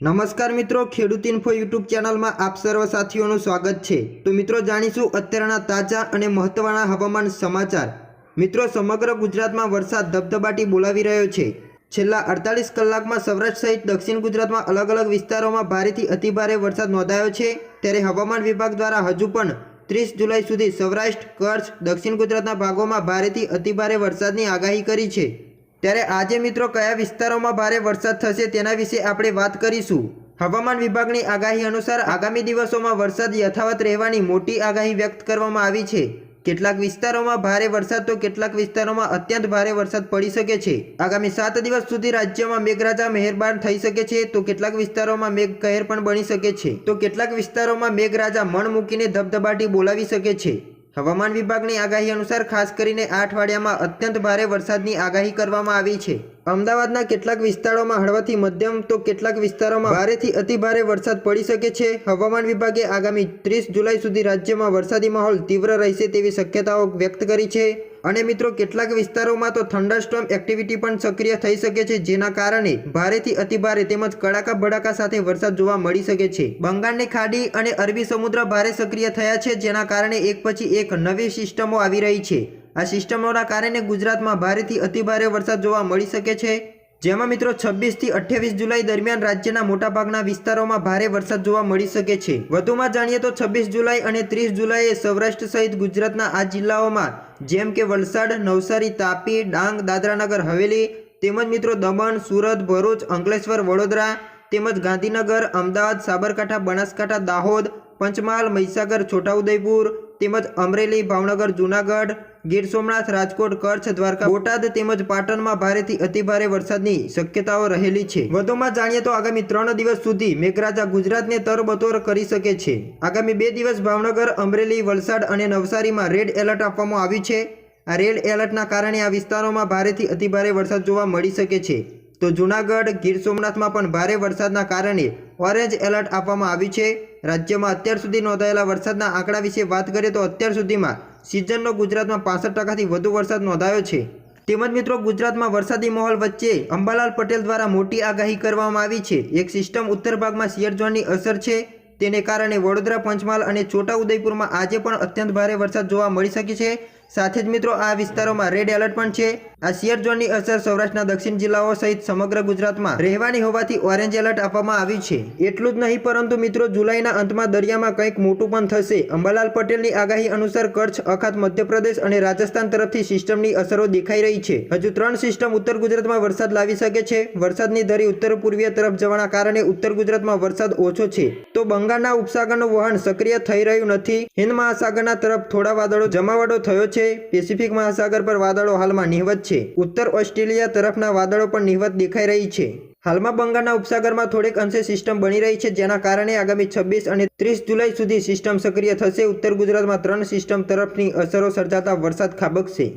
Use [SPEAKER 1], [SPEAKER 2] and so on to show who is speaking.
[SPEAKER 1] નમસ્કાર મિત્રો, ખેડૂત ઇન્ફો યુટ્યુબ ચેનલમાં આપ સર્વ સાથીઓનું સ્વાગત છે. તો મિત્રો, જાણીશું અત્યારના તાજા અને મહત્વના હવામાન સમાચાર. મિત્રો, સમગ્ર ગુજરાતમાં વરસાદ ધબધબાટી બોલાવી રહ્યો છે. છેલ્લા અડતાલીસ કલાકમાં સૌરાષ્ટ્ર સહિત દક્ષિણ ગુજરાતમાં અલગ અલગ વિસ્તારોમાં ભારેથી અતિભારે વરસાદ નોંધાયો છે. ત્યારે હવામાન વિભાગ દ્વારા હજુ પણ ત્રીસ જુલાઈ સુધી સૌરાષ્ટ્ર, કચ્છ, દક્ષિણ ગુજરાતના ભાગોમાં ભારેથી અતિભારે વરસાદની આગાહી કરી છે. ત્યારે આજે મિત્રો કયા વિસ્તારોમાં ભારે વરસાદ થશે તેના વિશે આપણે વાત કરીશું. હવામાન વિભાગની આગાહી અનુસાર આગામી દિવસોમાં વરસાદ યથાવત રહેવાની મોટી આગાહી વ્યક્ત કરવામાં આવી છે. કેટલાક વિસ્તારોમાં ભારે વરસાદ તો કેટલાક વિસ્તારોમાં અત્યંત ભારે વરસાદ પડી શકે છે. આગામી સાત દિવસ સુધી રાજ્યમાં મેઘરાજા મહેરબાન થઈ શકે છે તો કેટલાક વિસ્તારોમાં મેઘ કહેર પણ બની શકે છે. તો કેટલાક વિસ્તારોમાં મેઘરાજા મણ મૂકીને ધબધબાટી બોલાવી શકે છે. હવામાન વિભાગની આગાહી અનુસાર ખાસ કરીને આ અઠવાડિયામાં અત્યંત ભારે વરસાદની આગાહી કરવામાં આવી છે. અમદાવાદના કેટલાક વિસ્તારોમાં હળવાથી મધ્યમ તો કેટલાક વિસ્તારોમાં ભારેથી અતિભારે વરસાદ પડી શકે છે. હવામાન વિભાગે આગામી ત્રીસ જુલાઈ સુધી રાજ્યમાં વરસાદી માહોલ તીવ્ર રહેશે તેવી શક્યતાઓ વ્યક્ત કરી છે. અને મિત્રો, કેટલાક વિસ્તારોમાં તો થંડરસ્ટોમ એક્ટિવિટી પણ સક્રિય થઈ શકે છે, જેના કારણે ભારેથી અતિભારે તેમજ કડાકા ભડાકા સાથે વરસાદ જોવા મળી શકે છે. બંગાળની ખાડી અને અરબી સમુદ્ર ભારે સક્રિય થયા છે, જેના કારણે એક પછી એક નવી સિસ્ટમો આવી રહી છે. આ સિસ્ટમોના કારણે ગુજરાતમાં ભારેથી અતિભારે વરસાદ જોવા મળી શકે છે. જેમાં મિત્રો છવ્વીસથી અઠ્યાવીસ જુલાઈ દરમિયાન રાજ્યના મોટાભાગના વિસ્તારોમાં ભારે વરસાદ જોવા મળી શકે છે. વધુમાં જાણીએ તો છવ્વીસ જુલાઈ અને ત્રીસ જુલાઈએ સૌરાષ્ટ્ર સહિત ગુજરાતના આ જિલ્લાઓમાં, જેમ કે વલસાડ, નવસારી, તાપી, ડાંગ, દાદરાનગર, હવેલી, તેમજ મિત્રો દમણ, સુરત, ભરૂચ, અંકલેશ્વર, વડોદરા, તેમજ ગાંધીનગર, અમદાવાદ, સાબરકાંઠા, બનાસકાંઠા, દાહોદ, પંચમહાલ, મહીસાગર, છોટાઉદેપુર તેમજ અમરેલી, ભાવનગર, જૂનાગઢ, ગીર સોમનાથ, રાજકોટ, કચ્છ, દ્વારકા, બોટાદ તેમજ પાટણમાં ભારેથી અતિભારે વરસાદની શક્યતાઓ રહેલી છે. વધુમાં જાણીએ તો આગામી ત્રણ દિવસ સુધી મેઘરાજા ગુજરાતને તરબતોર કરી શકે છે. આગામી બે દિવસ ભાવનગર, અમરેલી, વલસાડ અને નવસારીમાં રેડ એલર્ટ આપવામાં આવ્યું છે. આ રેડ એલર્ટના કારણે આ વિસ્તારોમાં ભારેથી અતિભારે વરસાદ જોવા મળી શકે છે. તો જૂનાગઢ, ગીર સોમનાથમાં પણ ભારે વરસાદના કારણે ઓરેન્જ એલર્ટ આપવામાં આવ્યું છે. રાજ્યમાં અત્યાર સુધી નોંધાયેલા વરસાદના આંકડા વિશે વાત કરીએ તો અત્યાર સુધીમાં સિઝનનો ગુજરાતમાં પાસઠ ટકાથી વધુ વરસાદ નોંધાયો છે. તેમજ મિત્રો, ગુજરાતમાં વરસાદી માહોલ વચ્ચે અંબાલાલ પટેલ દ્વારા મોટી આગાહી કરવામાં આવી છે. એક સિસ્ટમ ઉત્તર ભાગમાં શિયર ઝોનની અસર છે. તેને કારણે વડોદરા, પંચમહાલ અને છોટાઉદેપુરમાં આજે પણ અત્યંત ભારે વરસાદ જોવા મળી શકે છે. સાથે જ મિત્રો, આ વિસ્તારોમાં રેડ એલર્ટ પણ છે. આ શિયર ઝોનની અસર સૌરાષ્ટ્રના દક્ષિણ જિલ્લાઓ સહિત સમગ્ર ગુજરાતમાં રહેવાની હોવાથી ઓરેન્જ એલર્ટ આપવામાં આવ્યું છે. એટલું જ નહીં, પરંતુ મિત્રો, જુલાઈના અંતમાં દરિયામાં કંઈક મોટું પણ થશે. અંબાલાલ પટેલની આગાહી અનુસાર કચ્છ, અખાત, મધ્યપ્રદેશ અને રાજસ્થાન તરફથી સિસ્ટમની અસરો દેખાઈ રહી છે. હજુ ત્રણ સિસ્ટમ ઉત્તર ગુજરાતમાં વરસાદ લાવી શકે છે. વરસાદની ધરી ઉત્તર પૂર્વીય તરફ જવાના કારણે ઉત્તર ગુજરાતમાં વરસાદ ઓછો છે. તો બંગાળના ઉપસાગરનું વહન સક્રિય થઈ રહ્યું નથી. હિન્દ મહાસાગરના તરફ થોડા વાદળો, જમાવડો થયો છે, પેસિફિક મહાસાગર પર વાદળો હાલમાં નિહવત છે. ઉત્તર ઓસ્ટ્રેલિયા તરફના વાદળો પણ નિહવત દેખાઈ રહી છે. હાલમાં બંગાળના ઉપસાગરમાં થોડેક અંશે સિસ્ટમ બની રહી છે, જેના કારણે આગામી છવ્વીસ અને ત્રીસ જુલાઈ સુધી સિસ્ટમ સક્રિય થશે. ઉત્તર ગુજરાતમાં ત્રણ સિસ્ટમ તરફની અસરો સર્જાતા વરસાદ ખાબકશે.